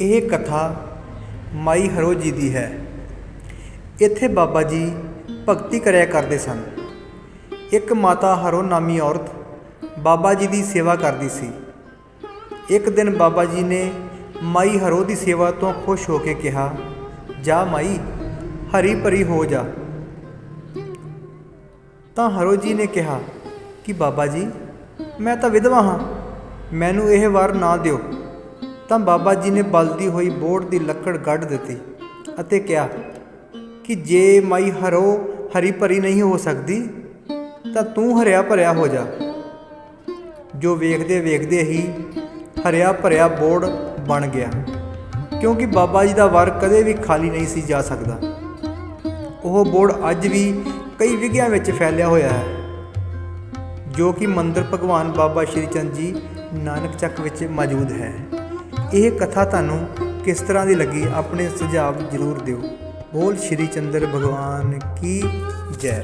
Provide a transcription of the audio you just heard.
ਇਹ ਕਥਾ ਮਾਈ ਹਰੋ ਜੀ ਦੀ ਹੈ। ਇੱਥੇ ਬਾਬਾ ਜੀ ਭਗਤੀ ਕਰਿਆ ਕਰਦੇ ਸਨ। ਇੱਕ ਮਾਤਾ ਹਰੋ ਨਾਮੀ ਔਰਤ ਬਾਬਾ ਜੀ ਦੀ ਸੇਵਾ ਕਰਦੀ ਸੀ। ਇੱਕ ਦਿਨ ਬਾਬਾ ਜੀ ਨੇ ਮਾਈ ਹਰੋ ਦੀ ਸੇਵਾ ਤੋਂ ਖੁਸ਼ ਹੋ ਕੇ ਕਿਹਾ, ਜਾ ਮਾਈ, ਹਰੀ ਭਰੀ ਹੋ ਜਾ। ਤਾਂ ਹਰੋ ਜੀ ਨੇ ਕਿਹਾ ਕਿ ਬਾਬਾ ਜੀ, ਮੈਂ ਤਾਂ ਵਿਧਵਾ ਹਾਂ, ਮੈਨੂੰ ਇਹ ਵਾਰ ਨਾ ਦਿਓ। ਤਾਂ ਬਾਬਾ ਜੀ ਨੇ ਬਲਦੀ ਹੋਈ ਬੋੜ ਦੀ ਲੱਕੜ ਕੱਢ ਦਿੱਤੀ ਅਤੇ ਕਿਹਾ ਕਿ ਜੇ ਮਾਈ ਹਰੋ ਹਰੀ ਭਰੀ ਨਹੀਂ ਹੋ ਸਕਦੀ, ਤਾਂ ਤੂੰ ਹਰਿਆ ਭਰਿਆ ਹੋ ਜਾ। ਜੋ ਵੇਖਦੇ ਵੇਖਦੇ ਹੀ ਹਰਿਆ ਭਰਿਆ ਬੋੜ ਬਣ ਗਿਆ, ਕਿਉਂਕਿ ਬਾਬਾ ਜੀ ਦਾ ਵਰ ਕਦੇ ਵੀ ਖਾਲੀ ਨਹੀਂ ਸੀ ਜਾ ਸਕਦਾ। ਉਹ ਬੋੜ ਅੱਜ ਵੀ ਕਈ ਵਿਗਿਆਂ ਵਿੱਚ ਫੈਲਿਆ ਹੋਇਆ ਹੈ, ਜੋ ਕਿ ਮੰਦਰ ਭਗਵਾਨ ਬਾਬਾ ਸ਼੍ਰੀ ਚੰਦ ਜੀ ਨਾਨਕ ਚੱਕ ਵਿੱਚ ਮੌਜੂਦ ਹੈ। ਇਹ ਕਥਾ ਤੁਹਾਨੂੰ ਕਿਸ ਤਰ੍ਹਾਂ ਦੀ ਲੱਗੀ, ਆਪਣੇ ਸੁਝਾਅ ਜ਼ਰੂਰ ਦਿਓ। ਬੋਲ ਸ਼੍ਰੀ ਚੰਦਰ ਭਗਵਾਨ ਕੀ ਜੈ।